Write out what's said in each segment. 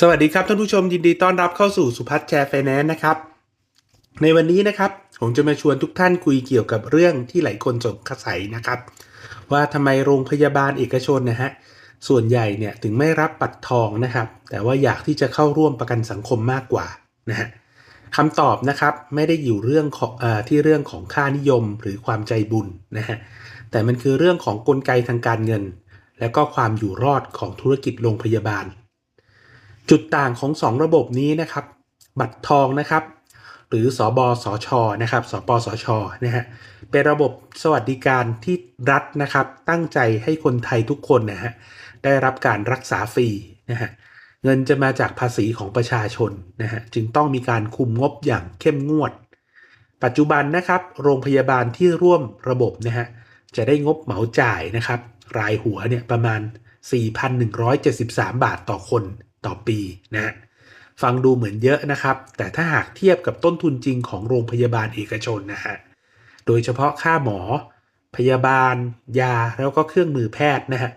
สวัสดีครับท่านผู้ชมยินดีต้อนรับเข้าสู่สุพัฒน์แชร์ไฟแนนซ์นะครับ ในวันนี้นะครับ ผมจะมาชวนทุกท่านคุยเกี่ยวกับเรื่องที่หลายคนสงสัยนะครับ ว่าทำไมโรงพยาบาลเอกชนนะฮะส่วนใหญ่เนี่ยถึงไม่รับบัตรทองนะครับ แต่ว่าอยากที่จะเข้าร่วมประกันสังคมมากกว่านะฮะคำตอบนะครับไม่ได้อยู่เรื่องของออที่เรื่องของค่านิยมหรือความใจบุญนะฮะแต่มันคือเรื่องของกลไกทางการเงิน และก็ความอยู่รอดของธุรกิจโรงพยาบาล จุดต่างของ 2 ระบบนี้นะครับ บัตรทองนะครับ หรือสอบสชนะครับสปสชนะฮะเป็นระบบสวัสดิการที่รัฐนะครับ ตั้งใจให้คนไทยทุกคนนะฮะได้รับการรักษาฟรีนะฮะเงินจะมาจากภาษีของประชาชนนะฮะจึงต้องมีการคุมงบอย่างเข้มงวด ปัจจุบันนะครับ โรงพยาบาลที่ร่วมระบบนะฮะจะได้งบเหมาจ่ายนะครับ รายหัวเนี่ยประมาณ 4,173 บาทต่อคน ต่อปีนะฮะฟังดูเหมือนเยอะนะครับ แต่ถ้าหากเทียบกับต้นทุนจริงของโรงพยาบาลเอกชนนะฮะโดยเฉพาะค่าหมอ พยาบาล ยาแล้วก็เครื่องมือแพทย์นะฮะ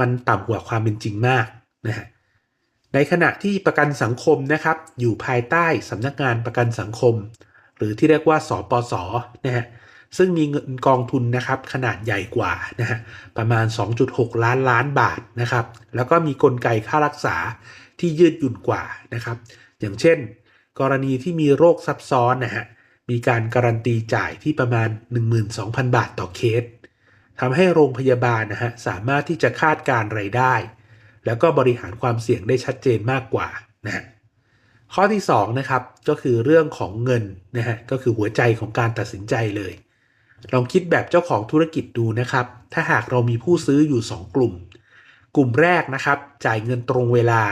มันต่ำกว่าความเป็นจริงมากนะฮะในขณะที่ประกันสังคมนะครับ อยู่ภายใต้สำนักงานประกันสังคม หรือที่เรียกว่าสปสนะฮะ ซึ่งมีเงินกองทุนนะครับขนาดใหญ่กว่านะฮะประมาณ 2.6 ล้านล้านบาทนะครับ แล้วก็มีกลไกค่ารักษาที่ยืดหยุ่นกว่านะครับ อย่างเช่น กรณีที่มีโรคซับซ้อนนะฮะมีการการันตีจ่ายที่ประมาณ 12,000 บาทต่อเคสทำให้โรงพยาบาลนะฮะสามารถที่จะคาดการรายได้ แล้วก็บริหารความเสี่ยงได้ชัดเจนมากกว่านะฮะข้อที่2นะครับก็คือเรื่องของเงินนะฮะก็คือหัวใจของการตัดสินใจเลย ลองคิดแบบเจ้าของธุรกิจดูนะครับ ถ้าหากเรามีผู้ซื้ออยู่ 2 กลุ่ม กลุ่มแรกนะครับ จ่ายเงินตรงเวลา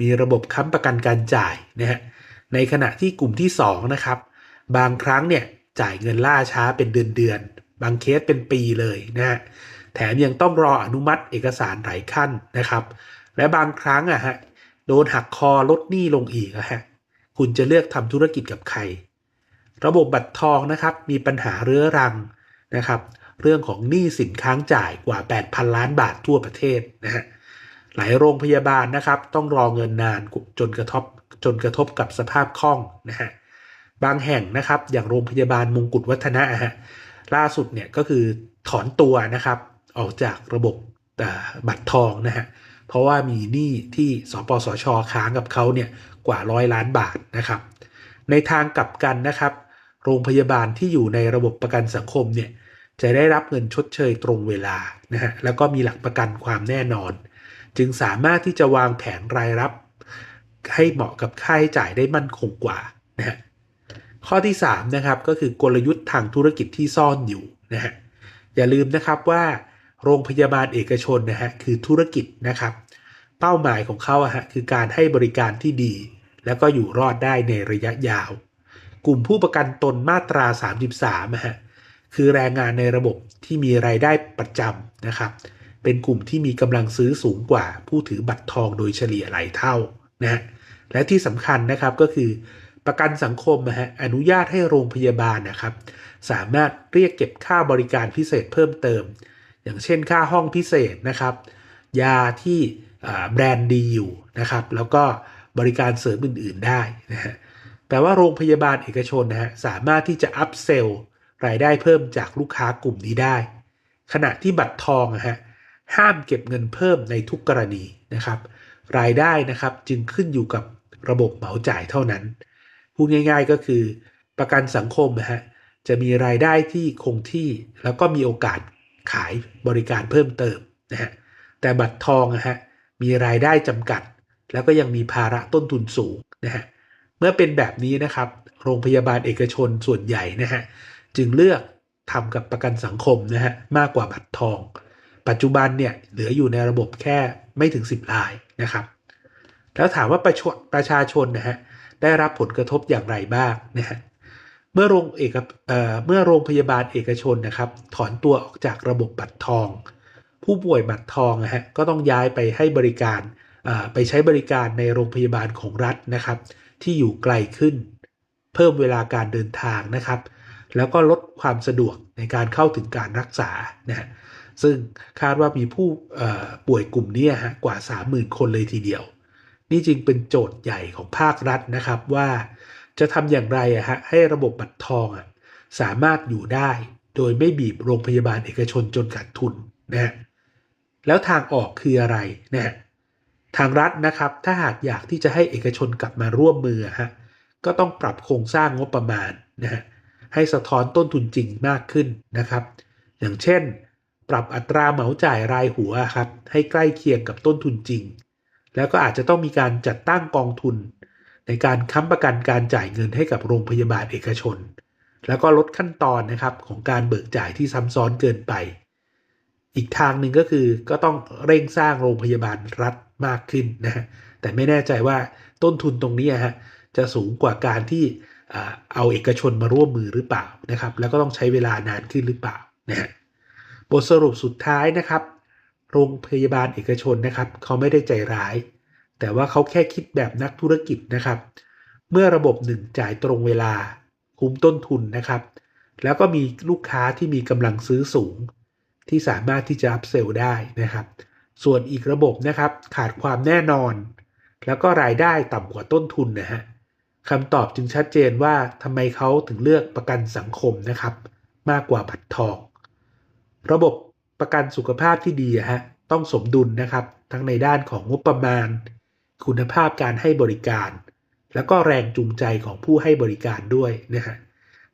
มีระบบค้ำประกันการจ่ายนะฮะ ในขณะที่กลุ่มที่2นะครับ บางครั้งเนี่ยจ่ายเงินล่าช้าเป็นเดือนเดือน บางเคสเป็นปีเลยนะฮะ แถมยังต้องรออนุมัติเอกสารหลายขั้นนะครับ และบางครั้งอะฮะ โดนหักคอลดหนี้ลงอีกอะฮะ คุณจะเลือกทำธุรกิจกับใคร ระบบบัตรทองนะครับมีปัญหาเรื้อรังนะครับ เรื่องของหนี้สินค้างจ่ายกว่า 8,000 ล้านบาททั่วประเทศนะฮะหลายโรงพยาบาลนะครับ ต้องรอเงินนานจนกระทบจนกระทบกับสภาพคล่องนะฮะบางแห่งนะครับ อย่างโรงพยาบาลมงกุฎวัฒนะฮะล่าสุดเนี่ยก็คือถอนตัวนะครับ ออกจากระบบบัตรทองนะฮะเพราะว่ามีหนี้ที่สปสชค้างกับเขาเนี่ยกว่าร้อยล้านบาทนะครับ ในทางกลับกันนะครับ โรงพยาบาลที่อยู่ในระบบประกันสังคมเนี่ยจะได้รับเงินชดเชยตรงเวลานะฮะแล้วก็มีหลักประกันความแน่นอน จึงสามารถที่จะวางแผนรายรับ ให้เหมาะกับค่าใช้จ่ายได้มั่นคงกว่านะฮะข้อที่3นะครับก็คือกลยุทธ์ทางธุรกิจที่ซ่อนอยู่นะฮะอย่าลืมนะครับว่าโรงพยาบาลเอกชนนะฮะคือธุรกิจนะครับ เป้าหมายของเขาอะฮะคือการให้บริการที่ดี แล้วก็อยู่รอดได้ในระยะยาว กลุ่มผู้ประกันตนมาตรา 33อะฮะคือแรงงานในระบบที่มีรายได้ประจำนะครับ เป็นกลุ่มที่มีกำลังซื้อสูงกว่าผู้ถือบัตรทองโดยเฉลี่ยหลายเท่านะฮะและที่สำคัญนะครับก็คือประกันสังคมนะฮะอนุญาตให้โรงพยาบาลนะครับ สามารถเรียกเก็บค่าบริการพิเศษเพิ่มเติม อย่างเช่นค่าห้องพิเศษนะครับ ยาที่แบรนด์ดีอยู่นะครับ แล้วก็บริการเสริมอื่น ๆได้นะฮะ แปลว่าโรงพยาบาลเอกชนนะฮะสามารถที่จะอัพเซลรายได้เพิ่มจากลูกค้ากลุ่มนี้ได้ ขณะที่บัตรทองนะฮะห้ามเก็บเงินเพิ่มในทุกกรณีนะครับ รายได้นะครับจึงขึ้นอยู่กับระบบเหมาจ่ายเท่านั้นพูดง่ายๆก็คือประกันสังคมนะฮะจะมีรายได้ที่คงที่แล้วก็มีโอกาสขายบริการเพิ่มเติมนะฮะแต่บัตรทองนะฮะมีรายได้จำกัด แล้วก็ยังมีภาระต้นทุนสูงนะฮะเมื่อเป็นแบบนี้นะครับ โรงพยาบาลเอกชนส่วนใหญ่นะฮะจึงเลือกทำกับประกันสังคมนะฮะมากกว่าบัตรทอง ปัจจุบันเนี่ยเหลืออยู่ในระบบแค่ไม่ถึง 10รายนะครับ แล้วถามว่าประชาประชาชนนะฮะได้รับผลกระทบอย่างไรบ้างนะฮะเมื่อโรงเอกเอ่อเมื่อโรงพยาบาลเอกชนนะครับ ถอนตัวออกจากระบบบัตรทอง ผู้ป่วยบัตรทองนะฮะก็ต้องย้ายไปให้บริการไปใช้บริการในโรงพยาบาลของรัฐนะครับ ที่อยู่ไกลขึ้น เพิ่มเวลาการเดินทางนะครับ แล้วก็ลดความสะดวกในการเข้าถึงการรักษานะฮะซึ่งคาดว่ามีผู้ป่วยกลุ่มนี้ฮะกว่า 30,000 คนเลยทีเดียว นี่จึงเป็นโจทย์ใหญ่ของภาครัฐนะครับว่าจะทำอย่างไรอะฮะให้ระบบบัตรทองอะสามารถอยู่ได้ โดยไม่บีบโรงพยาบาลเอกชนจนขาดทุนนะฮะแล้วทางออกคืออะไรนะฮะ ทางรัฐนะครับ ถ้าหากอยากที่จะให้เอกชนกลับมาร่วมมือฮะก็ต้องปรับโครงสร้างงบประมาณนะฮะให้สะท้อนต้นทุนจริงมากขึ้นนะครับ อย่างเช่น ปรับอัตราเหมาจ่ายรายหัวครับให้ใกล้เคียงกับต้นทุนจริง แล้วก็อาจจะต้องมีการจัดตั้งกองทุน ในการค้ำประกันการจ่ายเงินให้กับโรงพยาบาลเอกชน แล้วก็ลดขั้นตอนนะครับของการเบิกจ่ายที่ซ้ำซ้อนเกินไป อีกทางหนึ่งก็คือก็ต้องเร่งสร้างโรงพยาบาลรัฐมากขึ้นนะฮะแต่ไม่แน่ใจว่าต้นทุนตรงนี้อะฮะจะสูงกว่าการที่เอาเอกชนมาร่วมมือหรือเปล่านะครับ แล้วก็ต้องใช้เวลานานขึ้นหรือเปล่านะฮะบทสรุปสุดท้ายนะครับ โรงพยาบาลเอกชนนะครับ เขาไม่ได้ใจร้าย แต่ว่าเขาแค่คิดแบบนักธุรกิจนะครับ เมื่อระบบหนึ่งจ่ายตรงเวลา คุ้มต้นทุนนะครับ แล้วก็มีลูกค้าที่มีกำลังซื้อสูง ที่สามารถที่จะอัพเซลได้นะครับ ส่วนอีกระบบนะครับขาดความแน่นอน แล้วก็รายได้ต่ำกว่าต้นทุนนะฮะคำตอบจึงชัดเจนว่าทำไมเขาถึงเลือกประกันสังคมนะครับ มากกว่าบัตรทอง ระบบประกันสุขภาพที่ดีอะฮะต้องสมดุลนะครับ ทั้งในด้านของงบประมาณ คุณภาพการให้บริการ แล้วก็แรงจูงใจของผู้ให้บริการด้วยนะฮะ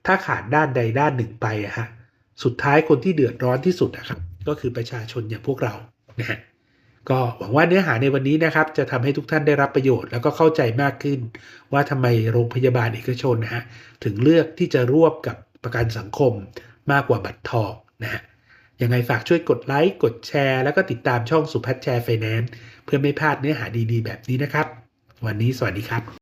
ถ้าขาดด้านใดด้านหนึ่งไปอะฮะ สุดท้ายคนที่เดือดร้อนที่สุดนะครับก็คือประชาชนอย่างพวกเรานะฮะก็หวังว่าเนื้อหาในวันนี้นะครับ จะทำให้ทุกท่านได้รับประโยชน์ แล้วก็เข้าใจมากขึ้น ว่าทำไมโรงพยาบาลเอกชนนะฮะถึงเลือกที่จะร่วมกับประกันสังคมมากกว่าบัตรทองนะฮะยังไงฝากช่วยกดไลค์กดแชร์ แล้วก็ติดตามช่องสุพัฒแชร์ไฟแนนซ์เพื่อไม่พลาดเนื้อหาดีๆ แบบนี้นะครับ วันนี้สวัสดีครับ